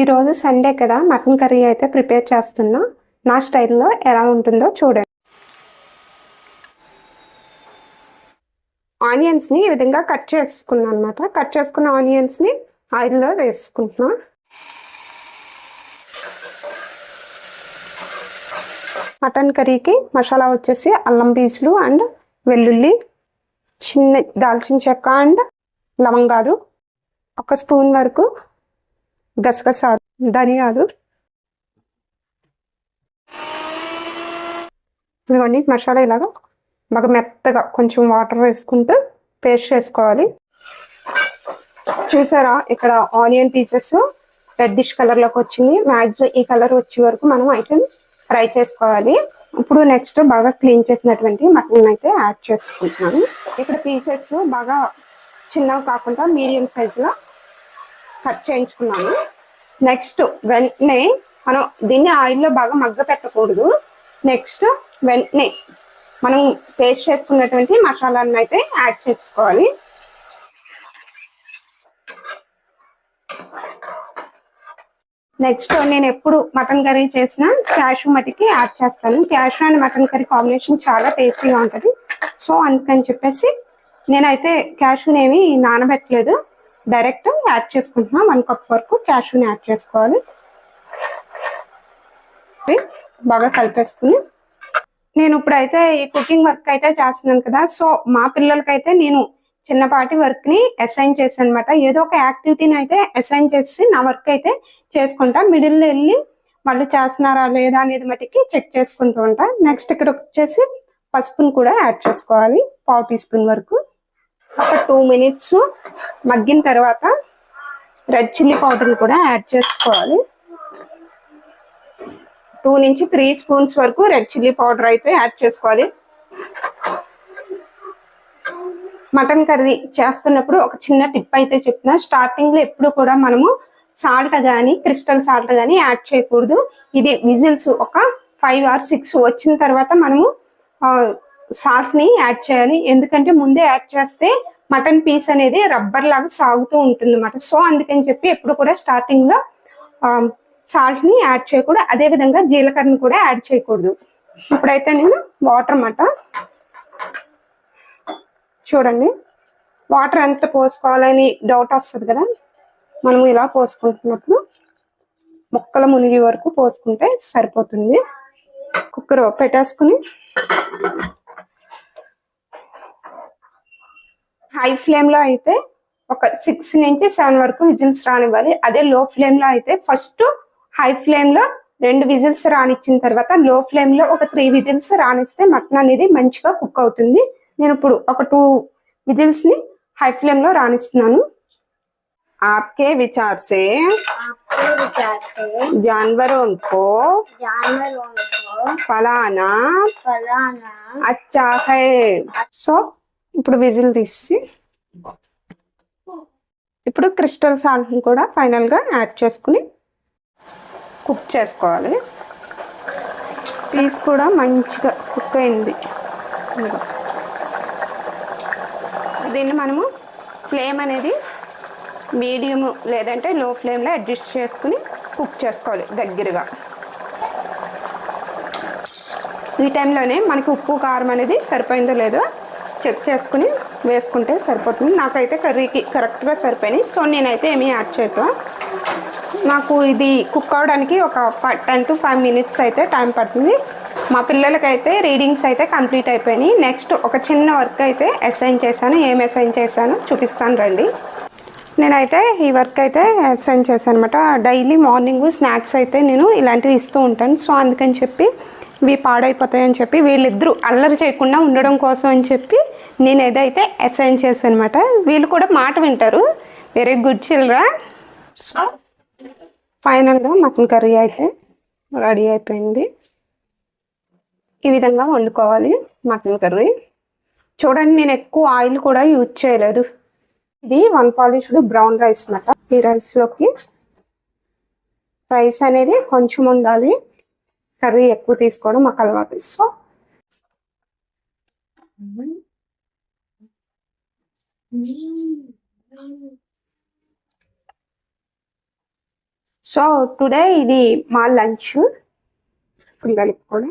ఈరోజు సండే కదా mutton curry అయితే ప్రిపేర్ చేస్తున్నా. నా స్టైల్లో ఎలా ఉంటుందో చూడండి. ఆనియన్స్ని ఈ విధంగా కట్ చేసుకున్నాను అనమాట కట్ చేసుకున్న ఆనియన్స్ని ఆయిల్లో వేసుకుంటున్నా. మటన్ కర్రీకి మసాలా వచ్చేసి అల్లం పీసులు అండ్ వెల్లుల్లి చిన్న దాల్చిన చెక్క అండ్ లవంగాలు. ఒక స్పూన్ వరకు గసగసాలు ధనియాలు ఇదిగోండి మసాలా ఇలాగా బాగా మెత్తగా కొంచెం వాటర్ వేసుకుంటూ పేస్ట్ చేసుకోవాలి. చూసారా ఇక్కడ ఆనియన్ పీసెస్ రెడ్డిష్ కలర్లోకి వచ్చింది. మ్యాక్సిమం ఈ కలర్ వచ్చే వరకు మనం అయితే ఫ్రై చేసుకోవాలి. ఇప్పుడు నెక్స్ట్ బాగా క్లీన్ చేసినటువంటి మటన్ అయితే యాడ్ చేసుకుంటున్నాను. ఇక్కడ పీసెస్ బాగా చిన్నవి కాకుండా మీడియం సైజులో కట్ చేయించుకున్నాను. నెక్స్ట్ వెంటనే మనం దీన్ని ఆయిల్లో బాగా మగ్గ పెట్టకూడదు. నెక్స్ట్ వెంటనే మనం పేస్ట్ చేసుకున్నటువంటి మసాలాలను అయితే యాడ్ చేసుకోవాలి. నెక్స్ట్ నేను ఎప్పుడు మటన్ కర్రీ చేసినా క్యాషు మటికి యాడ్ చేస్తాను. Cashew and mutton curry combination చాలా టేస్టీగా ఉంటుంది. సో అందుకని చెప్పేసి నేనైతే క్యాషుని ఏమి నానబెట్టలేదు. డైరెక్ట్ యాడ్ చేసుకుంటున్నాం. వన్ కప్ వరకు క్యాష్యూని యాడ్ చేసుకోవాలి. బాగా కలిపేసుకుని. నేను ఇప్పుడైతే ఈ కుకింగ్ వర్క్ అయితే చేస్తున్నాను కదా. సో మా పిల్లలకైతే నేను చిన్నపాటి వర్క్ని అసైన్ చేశాను అనమాట ఏదో ఒక యాక్టివిటీని అయితే అసైన్ చేసి నా వర్క్ అయితే చేసుకుంటా. మిడిల్ వెళ్ళి వాళ్ళు చేస్తున్నారా లేదా అనేది మటుకి చెక్ చేసుకుంటూ ఉంటా. నెక్స్ట్ ఇక్కడ వచ్చేసి పసుపుని కూడా యాడ్ చేసుకోవాలి. పావు టీ స్పూన్ వరకు. ఒక టూ మినిట్స్ మగ్గిన తర్వాత రెడ్ చిల్లీ పౌడర్ కూడా యాడ్ చేసుకోవాలి. టూ నుంచి త్రీ స్పూన్స్ వరకు రెడ్ చిల్లీ పౌడర్ అయితే యాడ్ చేసుకోవాలి. మటన్ కర్రీ చేస్తున్నప్పుడు ఒక చిన్న టిప్ అయితే చెప్తున్నా. స్టార్టింగ్లో ఎప్పుడు కూడా మనము సాల్ట్ కానీ క్రిస్టల్ సాల్ట్ కానీ యాడ్ చేయకూడదు. ఇది విజిల్స్ ఒక ఫైవ్ ఆర్ సిక్స్ వచ్చిన తర్వాత మనము సాల్ట్ని యాడ్ చేయాలి. ఎందుకంటే ముందే యాడ్ చేస్తే మటన్ పీస్ అనేది రబ్బర్ లాగా సాగుతూ ఉంటుంది అన్నమాట సో అందుకని చెప్పి ఎప్పుడు కూడా స్టార్టింగ్లో సాల్ట్ని యాడ్ చేయకూడదు. అదే విధంగా జీలకర్రని కూడా యాడ్ చేయకూడదు. ఇప్పుడైతే నేను వాటర్ అన్నమాట. చూడండి. వాటర్ ఎంత పోసుకోవాలని డౌట్ వస్తుంది కదా? మనం ఇలా పోసుకుంటున్నప్పుడు ముక్కలు మునిగి వరకు పోసుకుంటే సరిపోతుంది. కుక్కర్ పెట్టేసుకుని హై ఫ్లేమ్ లో అయితే ఒక సిక్స్ నుంచి సెవెన్ వరకు విజిల్స్ రానివ్వాలి అదే లో ఫ్లేమ్ లో అయితే ఫస్ట్ హై ఫ్లేమ్ లో రెండు విజిల్స్ రానిచ్చిన తర్వాత లో ఫ్లేమ్ లో ఒక త్రీ విజిల్స్ రానిస్తే మటన్ అనేది మంచిగా కుక్ అవుతుంది నేను ఇప్పుడు ఒక టూ విజిల్స్ ని హై ఫ్లేమ్ లో రాణిస్తున్నాను आपके विचार से आपके विचार से जानवरों को जानवरों को फलाना फलाना अच्छा है సో ఇప్పుడు విజిల్ తీసి ఇప్పుడు క్రిస్టల్ సాల్ట్ కూడా ఫైనల్గా యాడ్ చేసుకుని కుక్ చేసుకోవాలి. పీస్ కూడా మంచిగా కుక్ అయింది. దీన్ని మనము ఫ్లేమ్ అనేది మీడియం లేదంటే లో ఫ్లేమ్లో అడ్జస్ట్ చేసుకుని కుక్ చేసుకోవాలి దగ్గరగా. ఈ టైంలోనే మనకి ఉప్పు కారం అనేది సరిపోయిందో లేదో చెక్ చేసుకుని వేసుకుంటే సరిపోతుంది. నాకైతే కర్రీకి కరెక్ట్గా సరిపోయినాయి. సో నేనైతే ఏమీ యాడ్ చేయట్లా. నాకు ఇది కుక్ అవడానికి ఒక టెన్ టు ఫైవ్ మినిట్స్ అయితే టైం పడుతుంది. మా పిల్లలకైతే రీడింగ్స్ అయితే కంప్లీట్ అయిపోయినాయి. నెక్స్ట్ ఒక చిన్న వర్క్ అయితే అసైన్ చేశాను. ఏం అసైన్ చేశాను చూపిస్తాను రండి. నేనైతే ఈ వర్క్ అయితే అసైన్ చేశాను అనమాట డైలీ మార్నింగ్ స్నాక్స్ అయితే నేను ఇలాంటివి ఇస్తూ ఉంటాను. సో అందుకని చెప్పి ఇవి పాడైపోతాయని చెప్పి వీళ్ళిద్దరూ అల్లరి చేయకుండా ఉండడం కోసం అని చెప్పి నేను ఏదైతే అసైన్ చేశాను అనమాట వీళ్ళు కూడా మాట వింటారు. Very good children. సో ఫైనల్గా మటన్ కర్రీ అయితే రెడీ అయిపోయింది. ఈ విధంగా వండుకోవాలి మటన్ కర్రీ. చూడండి నేను ఎక్కువ ఆయిల్ కూడా యూజ్ చేయలేదు. ఇది వన్ పాలిష్డ్ బ్రౌన్ రైస్ మాట ఈ రైస్లోకి రైస్ అనేది కొంచెం ఉండాలి. కర్రీ ఎక్కువ తీసుకోవడం మాకు అలవాటు. సో సో టుడే ఇది మా లంచ్ పిల్లలకి కూడా